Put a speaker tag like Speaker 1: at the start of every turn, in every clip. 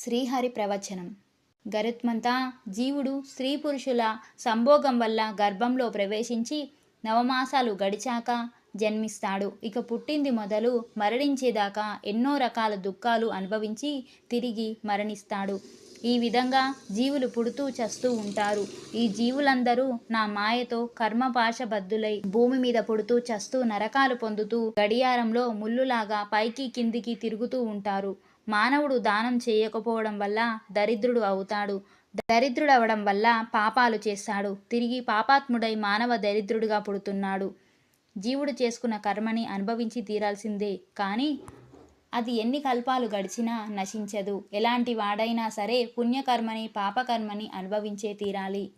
Speaker 1: శ్రీహరి ప్రవచనం. గరుత్మంతా జీవుడు స్త్రీ పురుషుల సంభోగం వల్ల గర్భంలో ప్రవేశించి నవమాసాలు గడిచాక జన్మిస్తాడు. ఇక పుట్టింది మొదలు మరణించేదాకా ఎన్నో రకాల దుఃఖాలు అనుభవించి తిరిగి మరణిస్తాడు. ఈ విధంగా జీవులు పుడుతూ చస్తూ ఉంటారు. ఈ జీవులందరూ నా మాయతో కర్మపాశబద్ధులై భూమి మీద పుడుతూ చస్తూ నరకాలు పొందుతూ గడియారంలో ముల్లులాగా పైకి కిందికి తిరుగుతూ ఉంటారు. మానవుడు దానం చేయకపోవడం వల్ల దరిద్రుడు అవుతాడు. దరిద్రుడవడం వల్ల పాపాలు చేస్తాడు. తిరిగి పాపాత్ముడై మానవ దరిద్రుడిగా పుడుతున్నాడు. జీవుడు చేసుకున్న కర్మని అనుభవించి తీరాల్సిందే. కానీ అది ఎన్ని కల్పాలు గడిచినా నశించదు. ఎలాంటి వాడైనా సరే పుణ్యకర్మని పాపకర్మని అనుభవించే తీరాలి.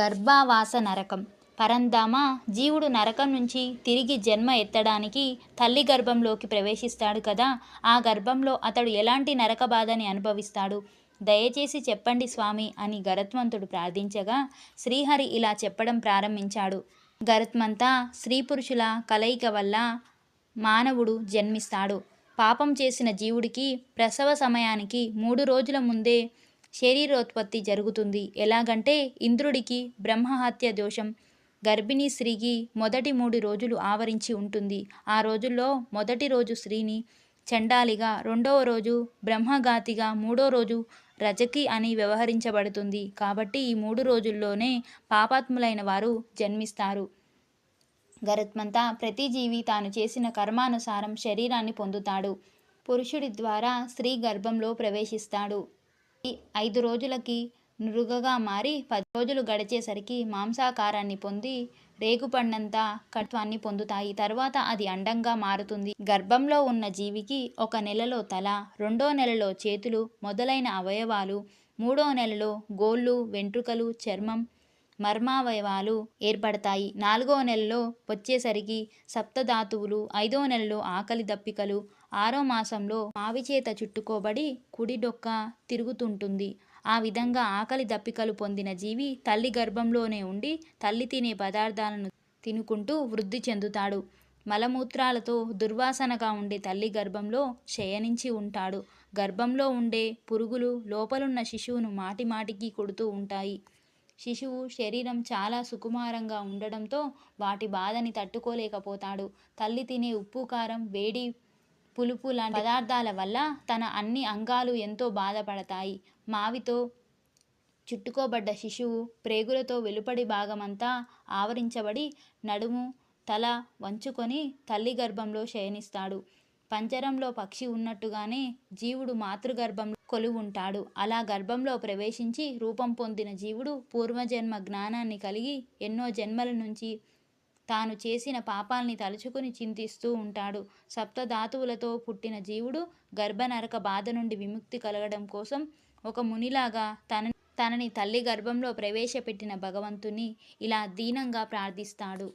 Speaker 1: గర్భావాస నరకం. పరంధామ జీవుడు నరకం నుంచి తిరిగి జన్మ ఎత్తడానికి తల్లి గర్భంలోకి ప్రవేశిస్తాడు కదా. ఆ గర్భంలో అతడు ఎలాంటి నరక బాధని అనుభవిస్తాడు? దయచేసి చెప్పండి స్వామి అని గరత్మంతుడు ప్రార్థించగా శ్రీహరి ఇలా చెప్పడం ప్రారంభించాడు. గరత్మంతా స్త్రీ పురుషుల కలయిక వల్ల మానవుడు జన్మిస్తాడు. పాపం చేసిన జీవుడికి ప్రసవ సమయానికి మూడు రోజుల ముందే శరీరోత్పత్తి జరుగుతుంది. ఎలాగంటే ఇంద్రుడికి బ్రహ్మహత్య దోషం. గర్భిణీ స్త్రీకి మొదటి మూడు రోజులు ఆవరించి ఉంటుంది. ఆ రోజుల్లో మొదటి రోజు స్త్రీని చండాలిగా రెండవ రోజు బ్రహ్మఘాతిగా మూడో రోజు రజకి అని వ్యవహరించబడుతుంది. కాబట్టి ఈ మూడు రోజుల్లోనే పాపాత్ములైన వారు జన్మిస్తారు. గరుత్మంతా ప్రతి జీవి తాను చేసిన కర్మానుసారం శరీరాన్ని పొందుతాడు. పురుషుడి ద్వారా స్త్రీ గర్భంలో ప్రవేశిస్తాడు. ఐదు రోజులకి నురుగగా మారి పది రోజులు గడిచేసరికి మాంసాకారాన్ని పొంది రేగుపండంత కట్వాన్ని పొందుతాయి. తర్వాత అది అండంగా మారుతుంది. గర్భంలో ఉన్న జీవికి ఒక నెలలో తల రెండో నెలలో చేతులు మొదలైన అవయవాలు మూడో నెలలో గోళ్ళు వెంట్రుకలు చర్మం మర్మావయవాలు ఏర్పడతాయి. నాలుగో నెలలో వచ్చేసరికి సప్తధాతువులు ఐదో నెలలో ఆకలి దప్పికలు ఆరో మాసంలో మావిచేత చుట్టుకోబడి కుడి డొక్క తిరుగుతుంటుంది. ఆ విధంగా ఆకలి దప్పికలు పొందిన జీవి తల్లి గర్భంలోనే ఉండి తల్లి తినే పదార్థాలను తినుకుంటూ వృద్ధి చెందుతాడు. మలమూత్రాలతో దుర్వాసనగా ఉండే తల్లి గర్భంలో శయనించి ఉంటాడు. గర్భంలో ఉండే పురుగులు లోపలున్న శిశువును మాటిమాటికి కొడుతూ ఉంటాయి. శిశువు శరీరం చాలా సుకుమారంగా ఉండడంతో వాటి బాధని తట్టుకోలేకపోతాడు. తల్లి తినే ఉప్పు కారం వేడి పులుపు లాంటి పదార్థాల వల్ల తన అన్ని అంగాలు ఎంతో బాధపడతాయి. మావితో చుట్టుకోబడ్డ శిశువు ప్రేగులతో వెలుపడి భాగమంతా ఆవరించబడి నడుము తల వంచుకొని తల్లి గర్భంలో శయనిస్తాడు. పంజరంలో పక్షి ఉన్నట్టుగానే జీవుడు మాతృగర్భంలో కొలువుంటాడు. అలా గర్భంలో ప్రవేశించి రూపం పొందిన జీవుడు పూర్వజన్మ జ్ఞానాన్ని కలిగి ఎన్నో జన్మల నుంచి తాను చేసిన పాపాల్ని తలుచుకుని చింతిస్తూ ఉంటాడు. సప్తధాతువులతో పుట్టిన జీవుడు గర్భనరక బాధ నుండి విముక్తి కలగడం కోసం ఒక మునిలాగా తన తనని తల్లి గర్భంలో ప్రవేశపెట్టిన భగవంతుని ఇలా దీనంగా ప్రార్థిస్తాడు.